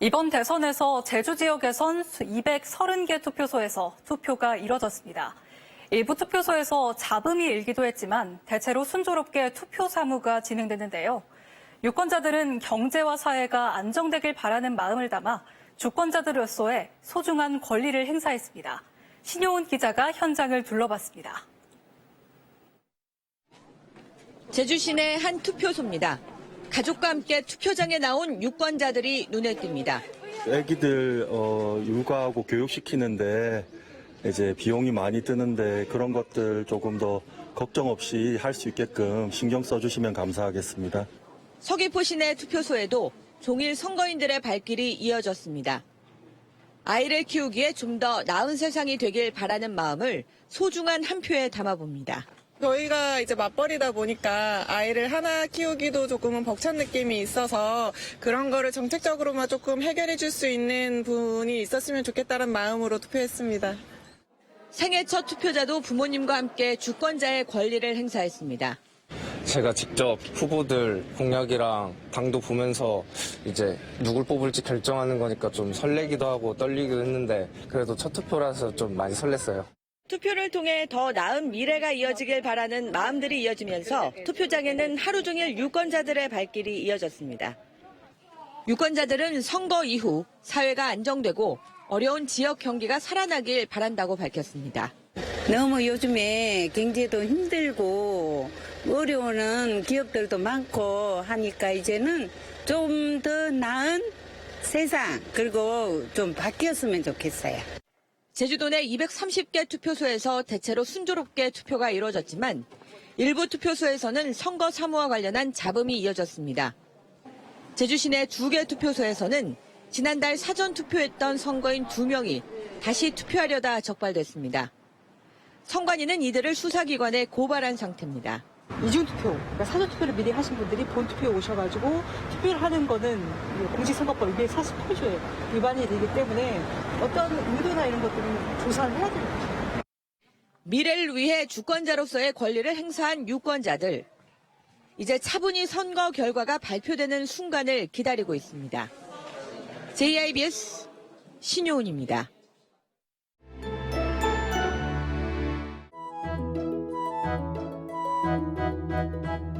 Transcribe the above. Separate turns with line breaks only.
이번 대선에서 제주 지역에선 230개 투표소에서 투표가 이뤄졌습니다. 일부 투표소에서 잡음이 일기도 했지만 대체로 순조롭게 투표 사무가 진행됐는데요. 유권자들은 경제와 사회가 안정되길 바라는 마음을 담아 주권자들로서의 소중한 권리를 행사했습니다. 신효은 기자가 현장을 둘러봤습니다.
제주 시내 한 투표소입니다. 가족과 함께 투표장에 나온 유권자들이 눈에 띕니다.
애기들 어, 육아하고 교육시키는데 이제 비용이 많이 드는데 그런 것들 조금 더 걱정 없이 할 수 있게끔 신경 써주시면 감사하겠습니다.
서귀포 시내 투표소에도 종일 선거인들의 발길이 이어졌습니다. 아이를 키우기에 좀 더 나은 세상이 되길 바라는 마음을 소중한 한 표에 담아봅니다.
저희가 이제 맞벌이다 보니까 아이를 하나 키우기도 조금은 벅찬 느낌이 있어서 그런 거를 정책적으로만 조금 해결해 줄 수 있는 분이 있었으면 좋겠다는 마음으로 투표했습니다.
생애 첫 투표자도 부모님과 함께 주권자의 권리를 행사했습니다.
제가 직접 후보들 공약이랑 당도 보면서 이제 누굴 뽑을지 결정하는 거니까 좀 설레기도 하고 떨리기도 했는데 그래도 첫 투표라서 좀 많이 설렜어요.
투표를 통해 더 나은 미래가 이어지길 바라는 마음들이 이어지면서 투표장에는 하루 종일 유권자들의 발길이 이어졌습니다. 유권자들은 선거 이후 사회가 안정되고 어려운 지역 경기가 살아나길 바란다고 밝혔습니다.
너무 요즘에 경제도 힘들고 어려우는 기업들도 많고 하니까 이제는 좀 더 나은 세상 그리고 좀 바뀌었으면 좋겠어요.
제주도 내 230개 투표소에서 대체로 순조롭게 투표가 이루어졌지만 일부 투표소에서는 선거 사무와 관련한 잡음이 이어졌습니다. 제주시 내 두 개 투표소에서는 지난달 사전 투표했던 선거인 2명이 다시 투표하려다 적발됐습니다. 선관위는 이들을 수사기관에 고발한 상태입니다.
이중투표, 그러니까 사전투표를 미리 하신 분들이 본투표에 오셔가지고 투표를 하는 거는 공직선거법 248조에 위반이 되기 때문에 어떤 의도나 이런 것들은 조사를 해야 되는 거죠.
미래를 위해 주권자로서의 권리를 행사한 유권자들. 이제 차분히 선거 결과가 발표되는 순간을 기다리고 있습니다. JIBS 신효은입니다. Música